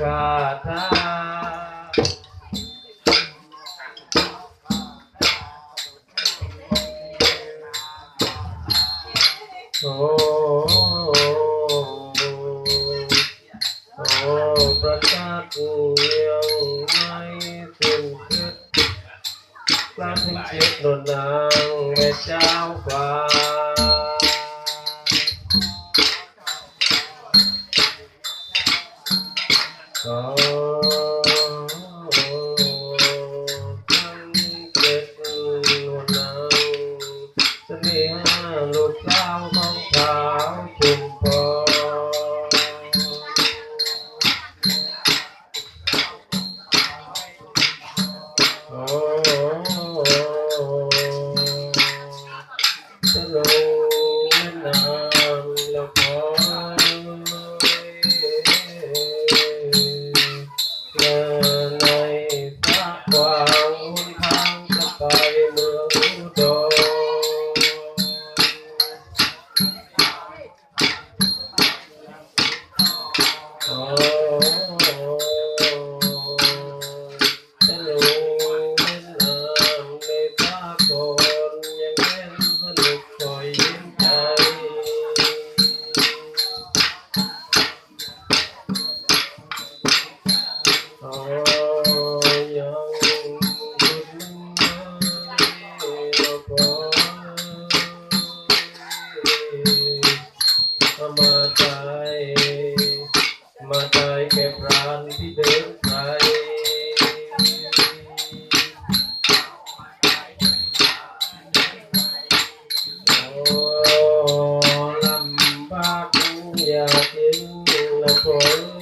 กาถาโอ้โอ้ประสาทกูเวียวไม่ถึงคิดพระถึงจิตโดนดังแม่เจ้าฟ้า thiên luật sao không thảo trùng phật Hello, Nam Lộc Hội. ใจ มาตายแก่พรานที่เดินไกลลำบากอยากเห็นละคน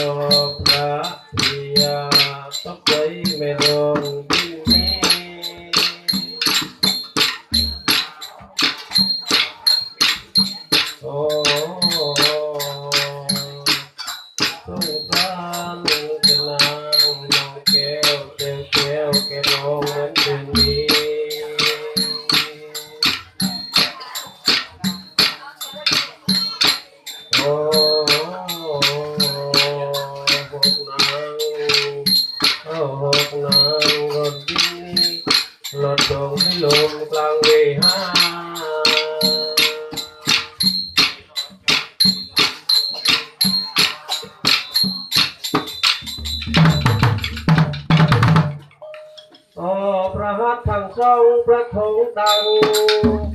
โลกพระปิยาตกใจไไม่ลง sâu rất the tâm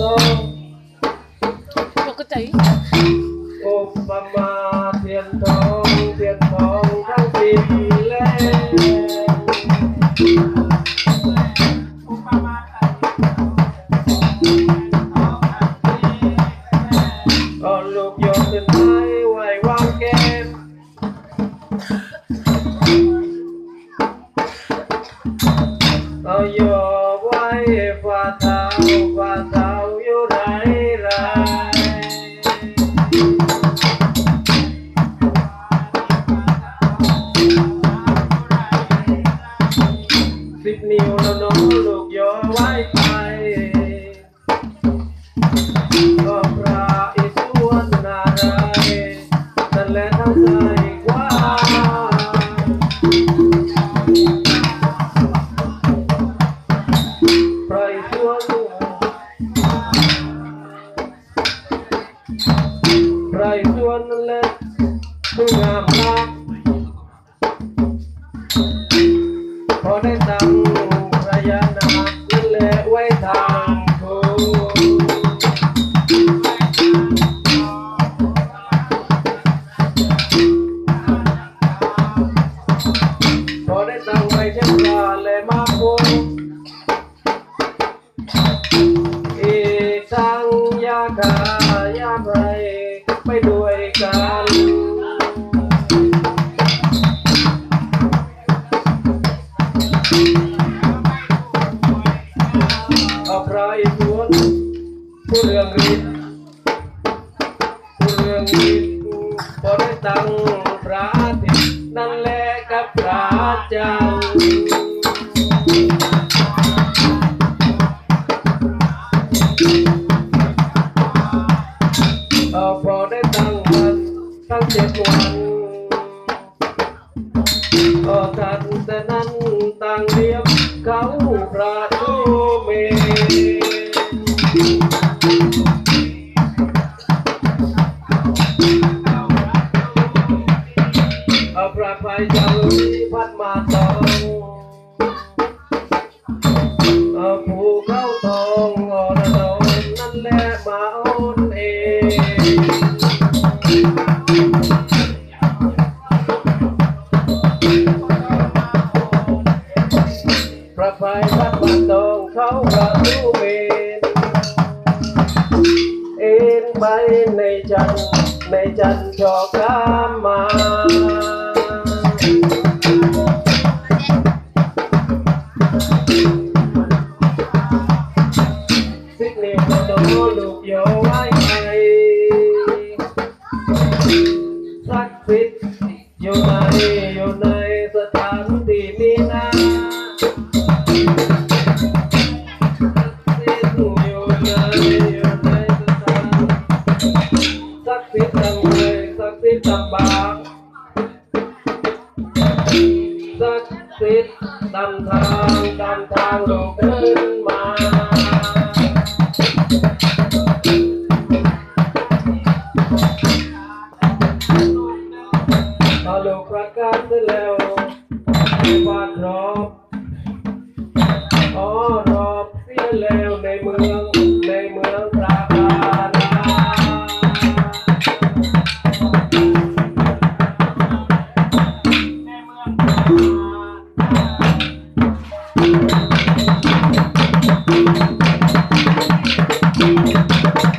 Ano? Bakit ay? Oh, mama, tiyan daw. one left. Who am I? พระเจ้าเอาพอได้ตั้งวันตั้งเจ็ดวันก็ทันแต่นั้นต่างเดียวเขาพระทุเม พัดมาตองอาภูเขาทองอรดอนนั่นแหละมาโอนเองพระภัยพัดมาตองเขาพระทุเมนเอ็นไปในจันในจันจอกามา you. วในเมืองในเมืองราตานาในเมืองราตานา